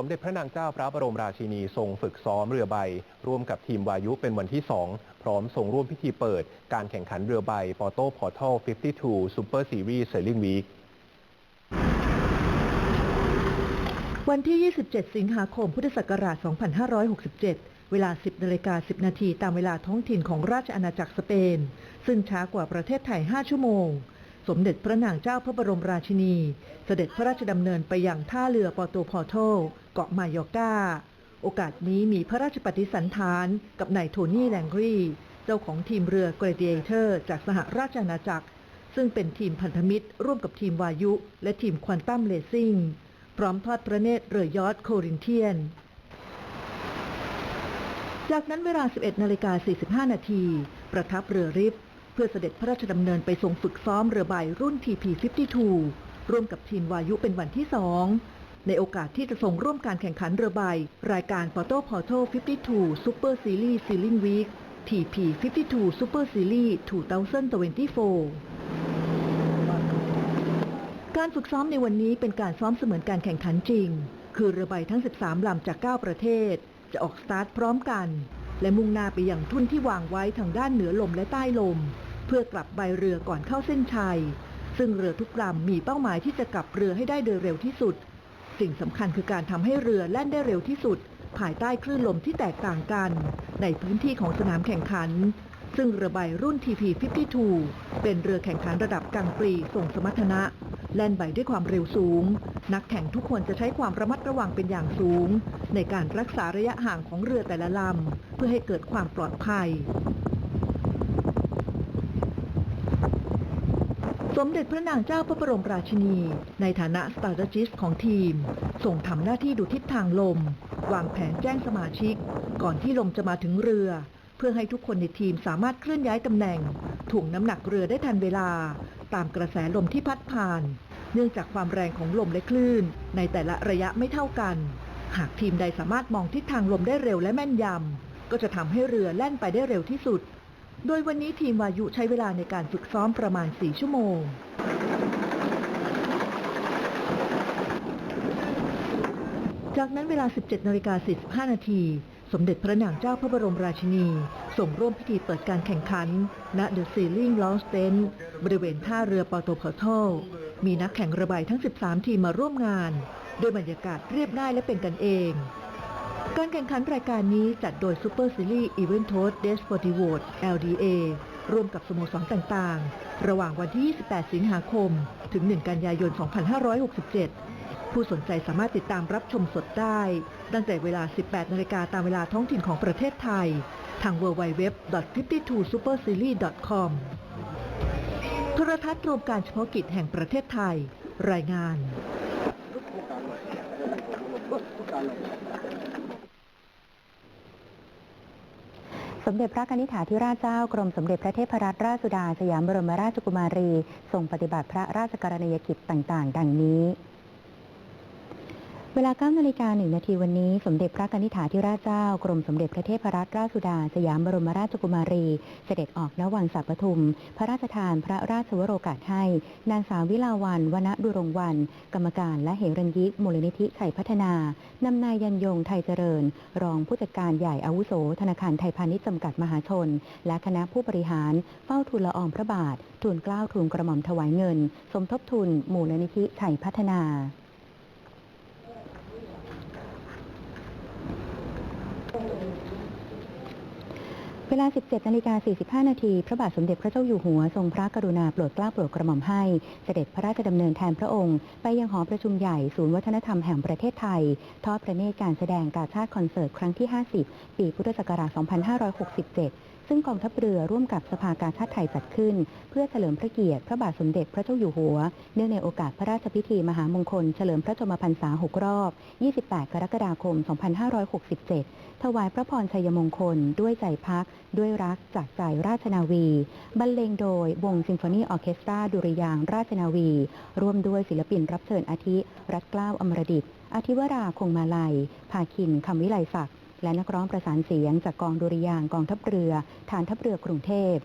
สมเด็จพระนางเจ้าพระบรมราชินีทรงฝึกซ้อมเรือใบ ร่วมกับทีมวายุเป็นวันที่ 2 พร้อมส่งร่วมพิธีเปิด การแข่งขันเรือใบปอโต้พอร์ทัล52 Super Series Sailing Week วันที่ 27 สิงหาคม พุทธศักราช 2567 เวลา 10นาฬิกา10 นาทีตามเวลาท้องถิ่นของราชอาณาจักรสเปน ซึ่งช้ากว่าประเทศไทย 5 ชั่วโมง สมเด็จพระนางเจ้าพระบรมราชินี เสด็จพระราชดำเนินไปยังท่าเรือปอโตพอโตเกาะมายอกาโอกาสนี้มีพระราชปฏิสันถานกับนายโทนี่แลงรีเจ้าของทีมเรือ Gladiator จากสหราชอาณาจักร ซึ่งเป็นทีมพันธมิตร ร่วมกับทีมวายุ และทีมควอนตัมเลซิ่ง พร้อมทอดพระเนตรเรือยอทโครินเทียน จากนั้นเวลา 11นาฬิกา45นาทีประทับเรือริบ พื่อเสด็จพระราชดำเนินไปทรงฝึกซ้อมเรือใบรุ่น TP52 ร่วมกับทีมวายุเป็นวันที่2ในโอกาสที่จะส่งร่วมการแข่งขันเรือใบ รายการ p o r t o p o r t o 52 Super Series Sailing Week TP52 Super Series 2024 การฝึกซ้อมในวันนี้เป็นการซ้อมเสมือนการแข่งขันจริง คือเรือใบทั้ง 13 ลำจาก 9 ประเทศ จะออกสตาร์ทพร้อมกัน และมุ่งหน้าไปยังทุ่นที่วางไว้ทางด้านเหนือลมและใต้ลม เพื่อกลับใบเรือก่อนเข้าเส้นชัย ซึ่งเรือทุกลำมีเป้าหมายที่จะกลับเรือให้ได้โดยเร็วที่สุด สิ่งสำคัญคือการทำให้เรือแล่นได้เร็วที่สุด ภายใต้คลื่นลมที่แตกต่างกัน ในพื้นที่ของสนามแข่งขัน ซึ่งเรือใบรุ่น TP52 เป็นเรือแข่งขันระดับกลางปรีส่งสมรรถนะแล่นใบด้วยความเร็วสูง นักแข่งทุกคนจะใช้ความระมัดระวังเป็นอย่างสูง ในการรักษาระยะห่างของเรือแต่ละลำ เพื่อให้เกิดความปลอดภัย สมเด็จพระนางเจ้าพระบรมราชินี ในฐานะสตาร์จิสของทีม ส่งทำหน้าที่ดูทิศทางลม วางแผนแจ้งสมาชิก ก่อนที่ลมจะมาถึงเรือ เพื่อให้ทุกคนในทีมสามารถเคลื่อนย้ายตำแหน่งถ่วงน้ำหนักเรือได้ทันเวลา ตามกระแสลมที่พัดผ่าน เนื่องจากความแรงของลมและคลื่น ในแต่ละระยะไม่เท่ากัน หากทีมใดสามารถมองทิศทางลมได้เร็วและแม่นยำก็จะทำให้เรือแล่นไปได้เร็วที่สุด โดยวันนี้ทีมวายุใช้เวลาในการฝึกซ้อมประมาณ 4 ชั่วโมง จากนั้นเวลา 17นาฬิกา45 นาที สมเด็จพระนางเจ้าพระบรมราชินีส่งร่วมพิธีเปิดการแข่งขันณ The Sailing Launch Tent บริเวณท่าเรือปอโตพอร์ทลมีนักแข่งระบายทั้ง 13 ทีมมาร่วมงาน โดยบรรยากาศเรียบง่ายและเป็นกันเอง การแข่งขันรายการนี้จัดโดย Super Series Event Toast Desportivo LDA ร่วมกับสโมสรต่างๆ ระหว่างวันที่ 28 สิงหาคม ถึง 1 กันยายน 2567 ผู้สนใจสามารถติดตามรับชมสดได้ ตั้งแต่เวลา 18 นาฬิกาตามเวลาท้องถิ่นของประเทศไทย ทาง www.52superseries.com โทรทัศน์รวมการเฉพาะกิจแห่งประเทศไทย รายงาน สมเด็จพระนิธิถาธิราชเจ้ากรมสมเด็จพระเทพรัตนราชสุดาสยามบรมราชกุมารีทรงปฏิบัติพระราชกรณียกิจต่าง ๆ ดังนี้ เวลา9นาฬิกา1นาทีวันนี้ สมเด็จพระนิธิถาธิราชเจ้า กรมสมเด็จพระเทพรัตนราชสุดา สยามบรมราชกุมารี เสด็จออกณวังสัปทุม พระราชทานพระราชวโรกาสให้ นางสาววิลาวันวนดุรงวัน กรรมการและเหรัญยิกมูลนิธิชัยพัฒนานำนายยันยงไทยเจริญ รองผู้จัดการใหญ่อาวุโส ธนาคารไทยพาณิชย์จำกัดมหาชน และคณะผู้บริหารเฝ้าทูลละอองพระบาททูลเกล้าทูลกระหม่อมถวายเงิน สมทบทุนมูลนิธิชัยพัฒนา เวลา 17นาฬิกา45 นาที พระบาทสมเด็จพระเจ้าอยู่หัว ทรงพระกรุณาโปรดเกล้าโปรดกระหม่อมให้ เสด็จพระราชดำเนินแทนพระองค์ ไปยังหอประชุมใหญ่ศูนย์วัฒนธรรมแห่งประเทศไทย ทอดพระเนตรการแสดงกาชาติคอนเสิร์ตครั้งที่ 50 ปีพุทธศักราช 2567 ซึ่งกองทัพเรือร่วมกับสภากาชาติไทยจัดขึ้น เพื่อเฉลิมพระเกียรติพระบาทสมเด็จพระเจ้าอยู่หัว เนื่องในโอกาสพระราชพิธีมหามงคล เฉลิมพระชนมพรรษา 6 รอบ 28 กรกฎาคม 2567 ถวายพระพรชัยมงคล ด้วยใจพัก ด้วยรักจากใจราชนาวี บรรเลงโดยวงซิมโฟนีออเคสตราดุริยางราชนาวี ร่วมด้วยศิลปินรับเชิญอาทิ รัตเกล้าอมรดิตอาทิวราคงมาลัย ภาคินคำวิไลศักดิ์ และนักร้องประสานเสียงจากกองดุริยางกองทัพเรือ ฐานทัพเรือกรุงเทพ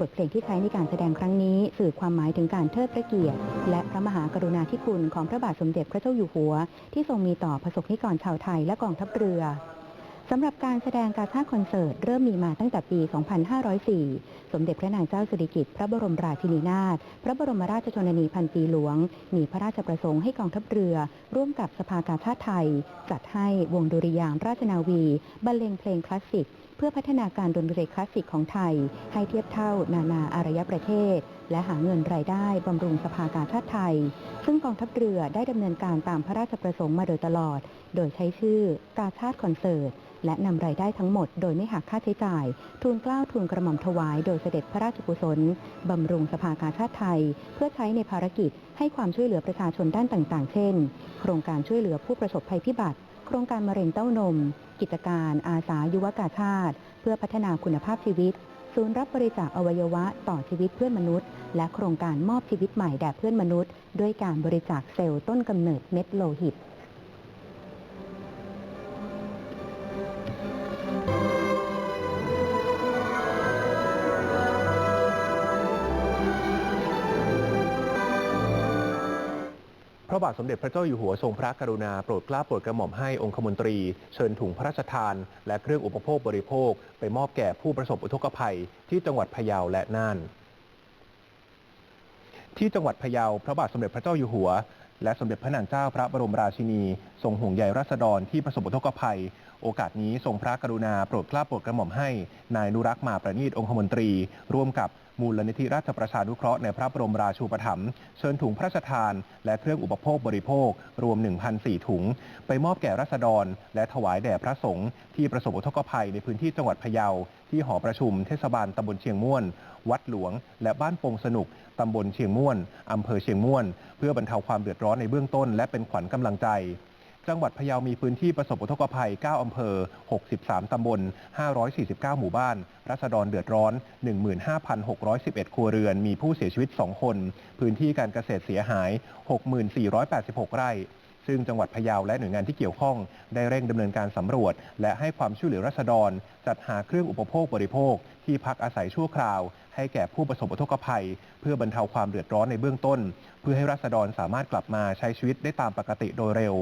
บทเพลงที่ใช้ในการแสดงครั้งนี้ สื่อความหมายถึงการเทิดพระเกียรติ และพระมหากรุณาธิคุณของพระบาทสมเด็จพระเจ้าอยู่หัว ที่ทรงมีต่อประสบนิกรชาวไทยและกองทัพเรือ สำหรับการแสดงกาชาคอนเสิร์ต เริ่มมีมาตั้งแต่ปี 2504 สมเด็จพระนางเจ้าสิริกิติ์พระบรมราชินีนาถ พระบรมราชชนนีพันปีหลวง มีพระราชประสงค์ให้กองทัพเรือ ร่วมกับสภากาชาดไทย จัดให้วงดุริยางราชนาวี บรรเลงเพลงคลาสสิก เพื่อพัฒนาการดนตรีคลาสสิกของไทย ให้เทียบเท่านานาอารยประเทศ และหาเงินรายได้บำรุงสภากาชาดไทย ซึ่งกองทัพเรือได้ดำเนินการตามพระราชประสงค์มาโดยตลอด โดยใช้ชื่อกาชาดคอนเสิร์ต และนำรายได้ทั้งหมดโดยไม่หักค่าใช้จ่าย ทูลเกล้าทูลกระหม่อมถวายโดยเสด็จพระราชกุศล บำรุงสภากาชาติไทย เพื่อใช้ในภารกิจ ให้ความช่วยเหลือประชาชนด้านต่างๆ เช่น โครงการช่วยเหลือผู้ประสบภัยพิบัติ โครงการมะเร็งเต้านม กิจการอาสายุวกาชาติ เพื่อพัฒนาคุณภาพชีวิต ศูนย์รับบริจาคอวัยวะต่อชีวิตเพื่อนมนุษย์ และโครงการมอบชีวิตใหม่แด่เพื่อนมนุษย์ ด้วยการบริจาคเซลล์ต้นกำเนิดเม็ดโลหิต ระบาทสมเด็จพระเจ้าอยู่หัวทรงพระกรุณาโปรดเกล้าโปรดกระหม่อมให้องคมนตรี เชิญถุงพระราชทาน และเครื่องอุปโภคบริโภค ไปมอบแก่ผู้ประสบอุทกภัย ที่จังหวัดพะเยาและน่าน ที่จังหวัดพะเยาพระบาทสมเด็จพระเจ้าอยู่หัว และสมเด็จพระนางเจ้าพระบรมราชินี ทรงห่วงใยราษฎรที่ประสบอุทกภัย โอกาสนี้ทรงพระกรุณาโปรดเกล้าโปรดกระหม่อมให้ นายนุรักษ์มาประณีตองคมนตรี ร่วมกับมูลนิธิราชประชานุเคราะห์ในพระบรมราชูปถัมภ์เชิญถุงพระราชทาน และเครื่องอุปโภคบริโภค รวม 1,004 ถุง ไปมอบแก่ราษฎร และถวายแด่พระสงฆ์ที่ประสบอุทกภัยในพื้นที่จังหวัดพะเยา ที่หอประชุมเทศบาลตำบลเชียงม่วน วัดหลวง และบ้านปงสนุก ตำบลเชียงม่วน อำเภอเชียงม่วน เพื่อบรรเทาความเดือดร้อนในเบื้องต้น และเป็นขวัญกำลังใจ จังหวัดพะเยามีพื้นที่ประสบอุทกภัย 9 อำเภอ 63 ตำบล 549 หมู่บ้าน รัษฎรเดือดร้อน 15,611 ครัวเรือน มีผู้เสียชีวิต 2 คน พื้นที่การเกษตรเสียหาย 6,486 ไร่ ซึ่งจังหวัดพะเยาและหน่วยงานที่เกี่ยวข้องได้เร่งดำเนินการสำรวจ และให้ความช่วยเหลือรัษฎร จัดหาเครื่องอุปโภคบริโภค ที่พักอาศัยชั่วคราว ให้แก่ผู้ประสบอุทกภัย เพื่อบรรเทาความเดือดร้อนในเบื้องต้น เพื่อให้รัษฎรสามารถกลับมาใช้ชีวิตได้ตามปกติโดยเร็ว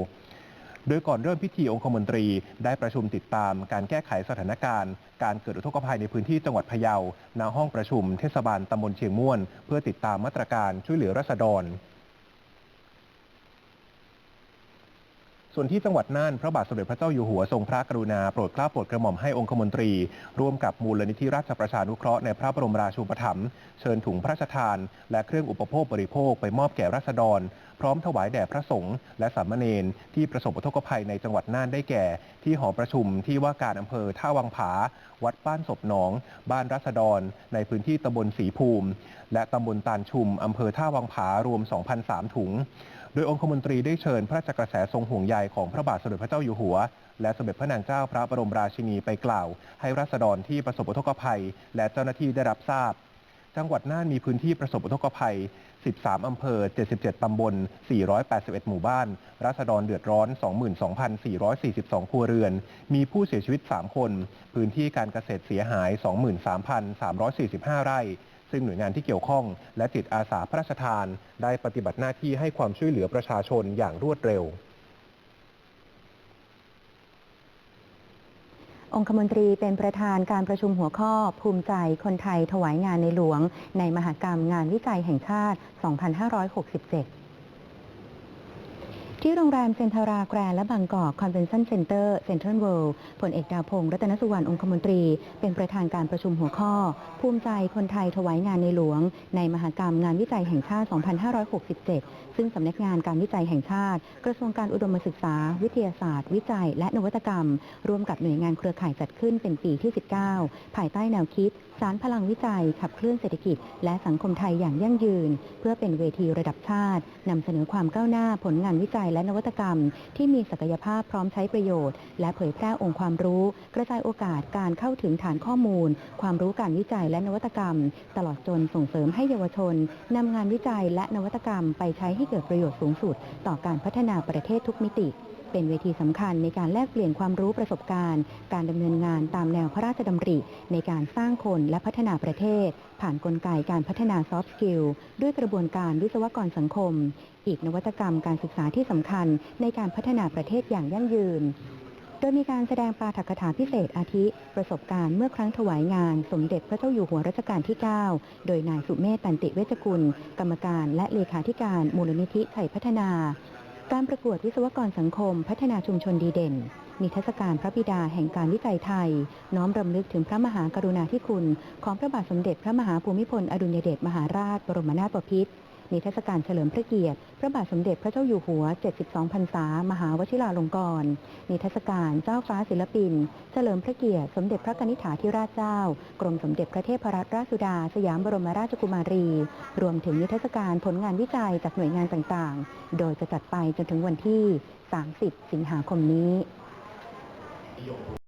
โดยก่อนเริ่มพิธีองคมนตรีได้ประชุมติดตามการแก้ไขสถานการณ์ การเกิดอุทกภัยในพื้นที่จังหวัดพะเยาณห้องประชุมเทศบาลตำบลเชียงม่วน เพื่อติดตามมาตรการช่วยเหลือรัษฎร ส่วนที่จังหวัดน่านพระบาทสมเด็จพระเจ้าอยู่หัวทรงพระกรุณาโปรดเกล้าโปรดกระหม่อมให้องคมนตรี ร่วมกับมูลนิธิราชประชานุเคราะห์ในพระบรมราชูปถัมภ์เชิญถุงพระราชทาน และเครื่องอุปโภคบริโภคไปมอบแก่รัษฎร พร้อมถวายแด่พระสงฆ์และสามเณรที่ประสบอุทกภัยในจังหวัดน่านได้แก่ ที่หอประชุมที่ว่าการอำเภอท่าวังผา วัดบ้านศพหนอง บ้านรัษฎร ในพื้นที่ตำบลศรีภูมิ และตำบลตาลชุมอำเภอท่าวังผารวม 2,003ถุง โดยองคมนตรีได้เชิญพระราชกระแสทรงห่วงใยของพระบาทสมเด็จพระเจ้าอยู่หัว และสมเด็จพระนางเจ้าพระบรมราชินีไปกล่าว ให้รัษฎรที่ประสบอุทกภัย และเจ้าหน้าที่ได้รับทราบ จังหวัดน่านมีพื้นที่ประสบอุทกภัย 13 อำเภอ 77 ตำบล 481 หมู่บ้านรัษฎรเดือดร้อน 22,442 ครัวเรือน มีผู้เสียชีวิต 3 คน พื้นที่การเกษตรเสียหาย 23,345 ไร่ซึ่งหน่วยงานที่เกี่ยวข้อง และจิตอาสาพระราชทาน ได้ปฏิบัติหน้าที่ให้ความช่วยเหลือประชาชนอย่างรวดเร็ว องคมนตรีเป็นประธานการประชุมหัวข้อ ภูมิใจคนไทยถวายงานในหลวง ในมหกรรมงานวิจัยแห่งชาติ 2567 ที่โรงแรมเซนทาราแกรนและบางกอกคอนเวนชั่นเซ็นเตอร์เซ็นทรัลเวิลด์ผลเอกดาวพงศ์รัตนสุวรรณองคมนตรี เป็นประธานการประชุมหัวข้อ ภูมิใจคนไทยถวายงานในหลวง ในมหกรรมงานวิจัยแห่งชาติ 2567 ซึ่งสำนักงานการวิจัยแห่งชาติ กระทรวงการอุดมศึกษา วิทยาศาสตร์ วิจัย และนวัตกรรม ร่วมกับหน่วยงานเครือข่ายจัดขึ้นเป็นปีที่ 19 ภายใต้แนวคิด สารพลังวิจัย ขับเคลื่อนเศรษฐกิจ และสังคมไทยอย่างยั่งยืน เพื่อเป็นเวทีระดับชาตินำเสนอความก้าวหน้าผลงานวิจัยและนวัตกรรม ที่มีศักยภาพพร้อมใช้ประโยชน์ และเผยแพร่องค์ความรู้ กระจายโอกาสการเข้าถึงฐานข้อมูล ความรู้การวิจัยและนวัตกรรม ตลอดจนส่งเสริมให้เยาวชนนำงานวิจัยและนวัตกรรมไปใช้ให้เกิดประโยชน์สูงสุด ต่อการพัฒนาประเทศทุกมิติ เป็นเวทีสำคัญในการแลกเปลี่ยนความรู้ประสบการณ์ การดำเนินงานตามแนวพระราชดำริ ในการสร้างคนและพัฒนาประเทศ ผ่านนกลไกการพัฒนาซอฟต์สกิลด้วยกระบวนการวิศวกรสังคม อีกนวัตกรรมการศึกษาที่สำคัญในการพัฒนาประเทศอย่างยั่งยืนโดยมีการแสดงปาฐกถาพิเศษอาทิ ประสบการณ์เมื่อครั้งถวายงาน สมเด็จพระเจ้าอยู่หัวรัชกาลที่ 9 โดยนายสุเมธตันติเวชกุล กรรมการและเลขาธิการมูลนิธิไทยพัฒนา การประกวดวิศวกรสังคม พัฒนาชุมชนดีเด่น นิทรรศการพระบิดาแห่งการวิจัยไทย น้อมรำลึกถึงพระมหากรุณาธิคุณ ของพระบาทสมเด็จพระมหาภูมิพลอดุลยเดชมหาราชบรมนาถบพิตร นิทรรศการเฉลิมพระเกียรติ พระบาทสมเด็จพระเจ้าอยู่หัว 72 พรรษา มหาวชิราลงกรณ์นิทรรศการเจ้าฟ้าศิลปิน เฉลิมพระเกียรติ สมเด็จพระกนิษฐาธิราชเจ้า กรมสมเด็จพระเทพรัตนราชสุดา สยามบรมราชกุมารี รวมถึงนิทรรศการผลงานวิจัยจากหน่วยงานต่างๆ โดยจะจัดไปจนถึงวันที่ 30 สิงหาคมนี้